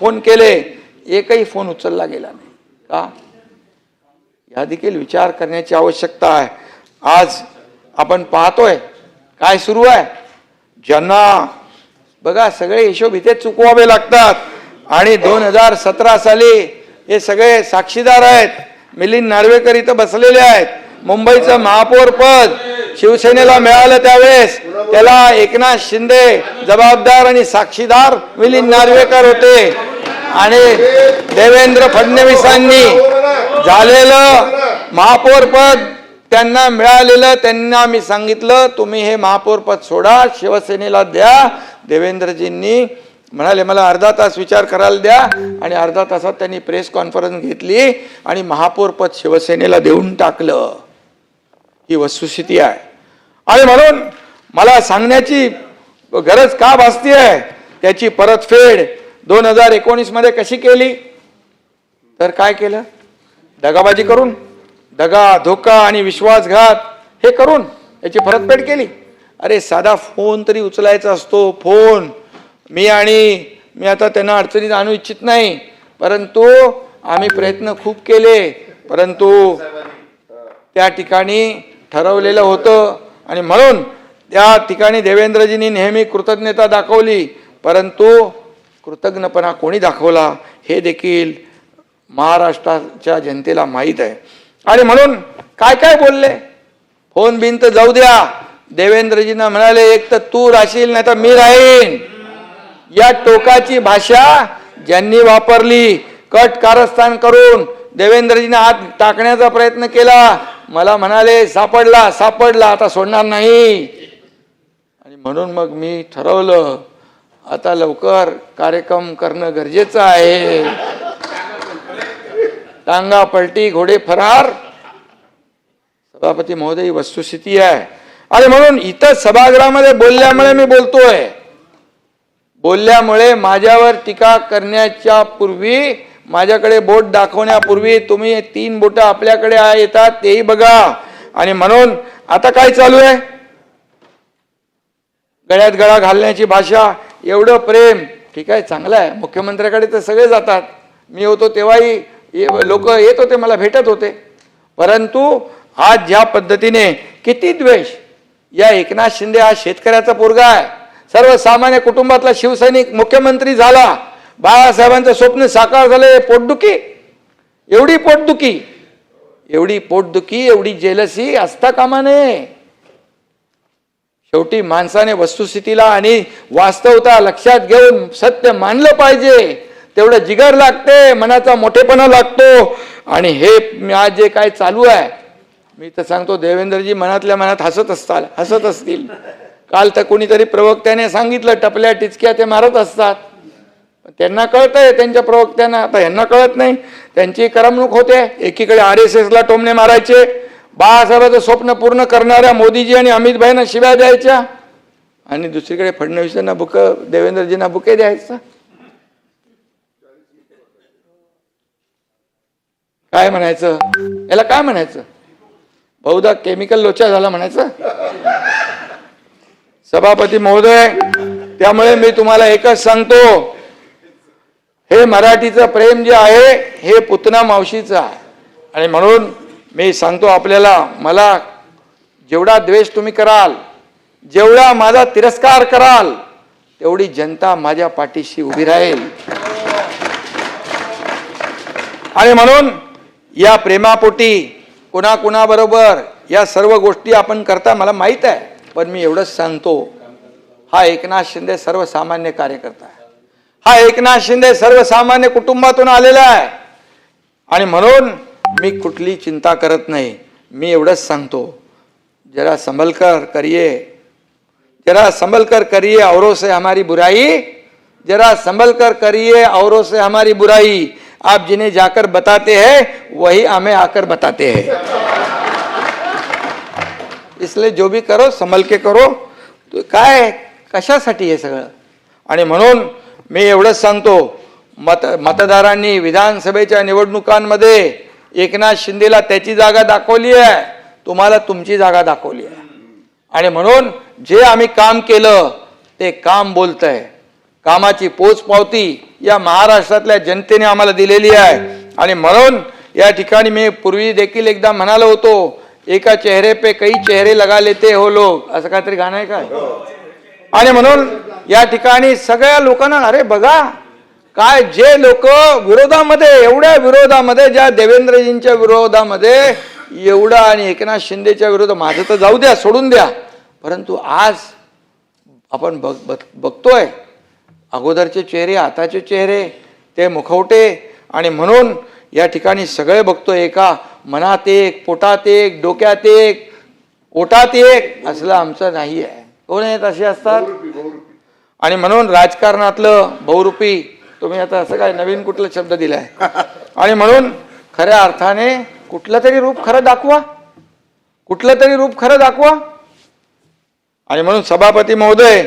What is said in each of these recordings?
Phone केले एकही phone उचलला गेला नाही. का? या देखील विचार करण्याची आवश्यकता आहे. आज आपण पाहतोय काय सुरू आहे? ज्यांना बघा सगळे हिशोब इथे चुकवावे लागतात. आणि दोन हजार सतरा साली हे सगळे साक्षीदार आहेत. मिलिंद नार्वेकर इथं बसलेले आहेत. मुंबईचं महापौर पद शिवसेनेला मिळालं त्यावेळेस. त्याला एकनाथ शिंदे जबाबदार आणि साक्षीदार मिलिंद नार्वेकर होते. आणि देवेंद्र फडणवीसांनी झालेलं महापौर पद त्यांना मिळालेलं त्यांना मी सांगितलं तुम्ही हे महापौर पद सोडा शिवसेनेला द्या देवेंद्रजींनी म्हणाले मला अर्धा तास विचार करायला द्या. आणि अर्धा तासात त्यांनी प्रेस कॉन्फरन्स घेतली आणि महापौर पद शिवसेनेला देऊन टाकलं. ही वस्तुस्थिती आहे. आणि म्हणून मला सांगण्याची गरज का भासती आहे त्याची परतफेड दोन हजार एकोणीसमध्ये कशी केली? तर काय केलं? दगाबाजी करून दगा धोका आणि विश्वासघात हे करून याची परतफेड केली. अरे साधा फोन तरी उचलायचा असतो फोन. मी आणि मी आता त्यांना अडचणीत आणू इच्छित नाही. परंतु आम्ही प्रयत्न खूप केले. परंतु त्या ठिकाणी ठरवलेलं होतं आणि म्हणून त्या ठिकाणी देवेंद्रजींनी नेहमी कृतज्ञता दाखवली. परंतु कृतज्ञपणा कोणी दाखवला हे देखील महाराष्ट्राच्या जनतेला माहीत आहे. आणि म्हणून काय काय बोलले? फोन बिन तर जाऊ द्या. देवेंद्रजींना म्हणाले एक तर तू राहशील नाही तर मी राहीन. या टोकाची भाषा ज्यांनी वापरली कट कारस्थान करून देवेंद्रजीने आत टाकण्याचा प्रयत्न केला. मला म्हणाले सापडला सापडला आता सोडणार नाही. आणि म्हणून मग मी ठरवलं आता लवकर कार्यक्रम करणं गरजेचं आहे. टांगा पलटी घोडे फरार. सभापती महोदय ही वस्तुस्थिती आहे. आणि म्हणून इथं सभागृहामध्ये बोलल्यामुळे मी बोलतोय. बोलल्यामुळे माझ्यावर टीका करण्याच्या पूर्वी माझ्याकडे बोट दाखवण्यापूर्वी तुम्ही तीन बोट आपल्याकडे येतात तेही बघा. आणि म्हणून आता काय चालू आहे? गळ्यात गळा घालण्याची भाषा एवढं प्रेम ठीक आहे चांगलं आहे. मुख्यमंत्र्याकडे तर सगळे जातात. मी होतो तेव्हाही लोक येत होते मला भेटत होते. परंतु आज ज्या पद्धतीने किती द्वेष या एकनाथ शिंदे हा शेतकऱ्याचा पोरगा आहे. सर्वसामान्य कुटुंबातला शिवसैनिक मुख्यमंत्री झाला. बाळासाहेबांचं स्वप्न साकार झालं पोटदुखी. एवढी पोटदुखी. एवढी पोटदुखी एवढी जेलसी असता कामा नये शेवटी माणसाने वस्तुस्थितीला आणि वास्तवता लक्षात घेऊन सत्य मानलं पाहिजे. तेवढं जिगर लागते मनाचा मोठेपणा लागतो. आणि हे आज जे काय चालू आहे मी तर सांगतो देवेंद्रजी मनातल्या मनात हसत असतात हसत असतील. काल तर कोणीतरी प्रवक्त्याने सांगितलं टपल्या टिचक्या ते मारत असतात. त्यांना कळतंय त्यांच्या प्रवक्त्यांना आता यांना कळत नाही. त्यांची करमणूक होते एकीकडे आर एस एसला टोमणे मारायचे बाळासाहेबाचं स्वप्न पूर्ण करणाऱ्या मोदीजी आणि अमितभाईंना शिव्या द्यायच्या? आणि दुसरीकडे फडणवीसांना बुक देवेंद्रजींना बुके द्यायचा? काय म्हणायचं? याला काय म्हणायचं? बहुधा केमिकल लोचा झाला म्हणायचं? सभापती महोदय त्यामुळे मी तुम्हाला एकच सांगतो. हे मराठीचं प्रेम जे आहे हे पुतना मावशीचं आहे. आणि म्हणून मी सांगतो आपल्याला मला जेवढा द्वेष तुम्ही कराल जेवढा माझा तिरस्कार कराल तेवढी जनता माझ्या पाठीशी उभी राहील. आणि म्हणून या प्रेमापोटी कुणाकुणाबरोबर या सर्व गोष्टी आपण करता मला माहीत आहे पण मी एवढंच सांगतो हा एकनाथ शिंदे सर्वसामान्य कार्यकर्ता आहे. हा एकनाथ शिंदे सर्वसामान्य कुटुंबातून आलेला आहे. आणि म्हणून मी कुठली चिंता करत नाही. मी एवढंच सांगतो. जरा संभलकर करिये. जरा संभलकर करिये औरों से हमारी बुराई. जरा संभल कर करिए औरों से हमारी बुराई. आप जिन्हें जाकर बताते हैं वही हमें आकर बताते हैं। इसलिए जो भी करो संभल के करो। तो काय कशासाठी हे सगळं? आणि म्हणून मी एवढंच सांगतो मत मतदारांनी विधानसभेच्या निवडणुकांमध्ये एकनाथ शिंदेला त्याची जागा दाखवली आहे. तुम्हाला तुमची जागा दाखवली आहे. आणि म्हणून जे आम्ही काम केलं ते काम बोलतंय. कामाची पोच पावती या महाराष्ट्रातल्या जनतेने आम्हाला दिलेली आहे. आणि म्हणून या ठिकाणी मी पूर्वी देखील एकदा म्हणालो होतो एका चेहरे पे कई चेहरे लगा लेते हो लोग. असं काहीतरी गाणं आहे काय? आणि म्हणून या ठिकाणी सगळ्या लोकांना अरे बघा काय जे लोक विरोधामध्ये एवढ्या विरोधामध्ये ज्या देवेंद्रजींच्या विरोधामध्ये एवढा आणि एकनाथ शिंदेच्या विरोधात माझं तर जाऊ द्या सोडून द्या. परंतु आज आपण बघ बघ- बघतोय अगोदरचे चेहरे आताचे चेहरे ते मुखवटे आणि म्हणून या ठिकाणी सगळे बघतोय एका मनात एक पोटात एक डोक्यात एक ओटात एक असलं आमचं नाही आहे कोण आहेत असे असतात? आणि म्हणून राजकारणातलं बहुरूपी तुम्ही आता असं काय नवीन कुठला शब्द दिलाय? आणि म्हणून खऱ्या अर्थाने कुठलं तरी रूप खरं दाखवा. कुठलं तरी रूप खरं दाखवा. आणि म्हणून सभापती महोदय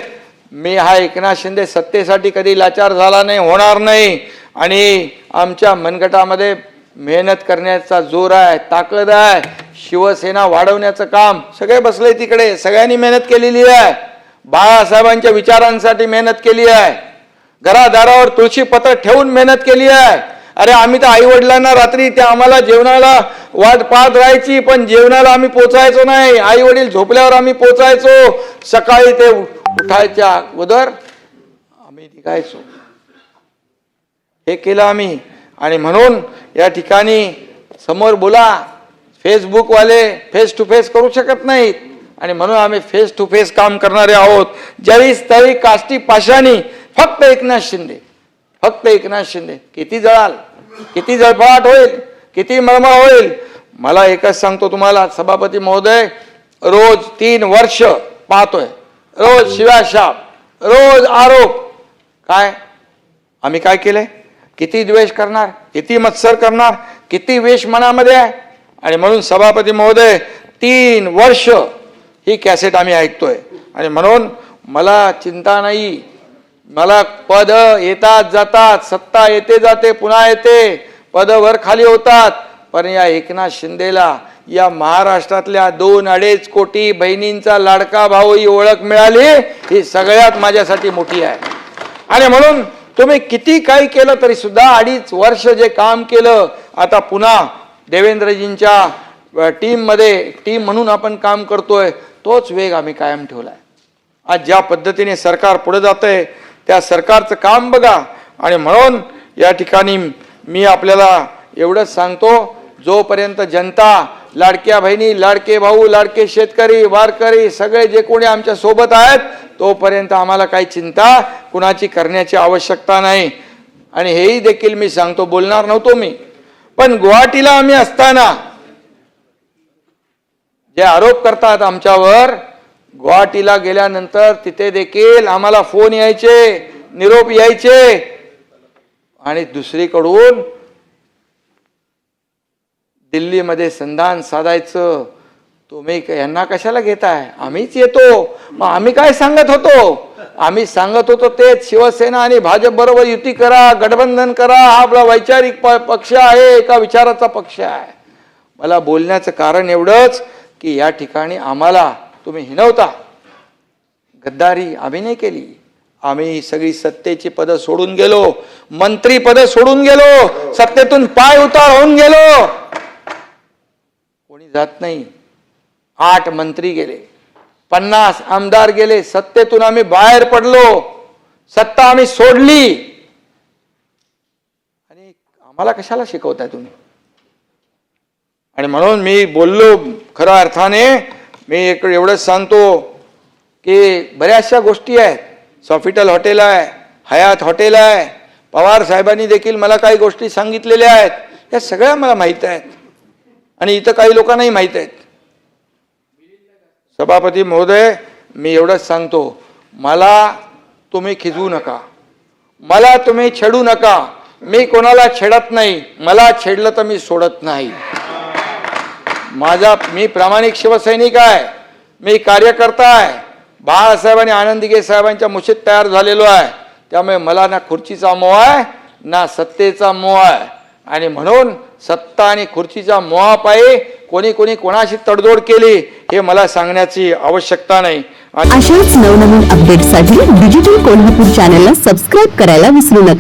मी हा एकनाथ शिंदे सत्तेसाठी कधी लाचार झाला नाही होणार नाही. आणि आमच्या मनगटामध्ये मेहनत करण्याचा जोर आहे ताकद आहे शिवसेना वाढवण्याचं काम. सगळे बसले तिकडे सगळ्यांनी मेहनत केलेली आहे. बाळासाहेबांच्या विचारांसाठी मेहनत केली आहे. घरादारावर तुळशी पत्र ठेवून मेहनत केली आहे. अरे आम्ही तर आई वडिलांना रात्री त्या आम्हाला जेवणाला वाट पाहत राहायची पण जेवणाला आम्ही पोचायचो नाही. आई वडील झोपल्यावर आम्ही पोचायचो. सकाळी ते उठायच्या अगोदर आम्ही निघायचो. हे केलं आम्ही. आणि म्हणून या ठिकाणी समोर बोला फेसबुकवाले फेस टू फेस करू शकत नाहीत. आणि म्हणून आम्ही फेस टू फेस काम करणारे आहोत. ज्यावेळी तरी काष्टी पाशानी फक्त एकनाथ शिंदे. फक्त एकनाथ शिंदे. किती जळाल किती जळफळाट होईल किती मळमळ होईल. मला एकच सांगतो तुम्हाला सभापती महोदय रोज तीन वर्ष पाहतोय. रोज शिवाशाप रोज आरोप. काय? आम्ही काय केलंय? किती द्वेष करणार किती मत्सर करणार किती वेश मनामध्ये आहे? आणि म्हणून सभापती महोदय तीन वर्ष ही कॅसेट आम्ही ऐकतोय. आणि म्हणून मला चिंता नाही मला पद येतात जातात सत्ता येते जाते पुन्हा येते. पद वर खाली होतात. पण या एकनाथ शिंदेला या महाराष्ट्रातल्या दोन अडीच कोटी बहिणींचा लाडका भाऊ ही ओळख मिळाली ही सगळ्यात माझ्यासाठी मोठी आहे. आणि म्हणून तुम्ही किती काही केलं तरी सुद्धा अडीच वर्ष जे काम केलं आता पुन्हा देवेंद्रजींच्या टीममध्ये टीम म्हणून आपण काम करतोय तोच वेग आम्ही कायम ठेवलाय. आज ज्या पद्धतीने सरकार पुढे जात आहे त्या सरकारचं काम बघा. आणि म्हणून या ठिकाणी मी आपल्याला एवढंच सांगतो जोपर्यंत जनता लाडक्या बहिणी लाडके भाऊ लाडके शेतकरी वारकरी सगळे जे कोणी आमच्यासोबत आहेत तोपर्यंत आम्हाला काही चिंता कुणाची करण्याची आवश्यकता नाही. आणि हेही देखील मी सांगतो बोलणार नव्हतो मी. पण गुवाहाटीला आम्ही असताना जे आरोप करतात आमच्यावर गुवाहाटीला गेल्यानंतर तिथे देखील आम्हाला फोन यायचे निरोप यायचे. आणि दुसरीकडून दिल्लीमध्ये संधान साधायचं. तुम्ही यांना कशाला घेताय? आम्हीच येतो. मग आम्ही काय सांगत होतो? आम्ही सांगत होतो तेच शिवसेना आणि भाजप बरोबर युती करा गठबंधन करा हा आपला वैचारिक प- पक्ष आहे एका विचाराचा पक्ष आहे. मला बोलण्याचं कारण एवढंच की या ठिकाणी आम्हाला तुम्ही हिनवता. गद्दारी आम्ही नाही केली. आम्ही सगळी सत्तेची पदं सोडून गेलो. मंत्री पदं सोडून गेलो. सत्तेतून पाय उतार होऊन गेलो. कोणी जात नाही. आठ मंत्री गेले. पन्नास आमदार गेले. सत्तेतून आम्ही बाहेर पडलो. सत्ता आम्ही सोडली. आणि आम्हाला कशाला शिकवताय तुम्ही? आणि म्हणून मी बोललो खऱ्या अर्थाने मी एक एवढंच सांगतो की बऱ्याचशा गोष्टी आहेत. सॉफिटल हॉटेल आहे हयात हॉटेल आहे पवार साहेबांनी देखील मला काही गोष्टी सांगितलेल्या आहेत. या सगळ्या मला माहीत आहेत. आणि इथं काही लोकांनाही माहीत आहेत. सभापती महोदय मी एवढंच सांगतो. मला तुम्ही खिजवू नका. मला तुम्ही छेडू नका. मी कोणाला छेडत नाही. मला छेडलं तर मी सोडत नाही. माझा मी प्रामाणिक शिवसैनिक आहे. मी कार्यकर्ता आहे. बाळासाहेब आणि आनंदीगे साहेबांच्या मुशीत तयार झालेलो आहे. त्यामुळे मला ना खुर्चीचा मोह आहे ना सत्तेचा मोह आहे. आणि म्हणून सत्ता आणि खुर्चीच्या मोहापायी कोणी कोणी कोणाशी तडजोड केली हे मला सांगण्याची आवश्यकता नाही. अशाच नवनवीन अपडेटसाठी डिजिटल कोल्हापूर चॅनलला सबस्क्राईब करायला विसरू नका.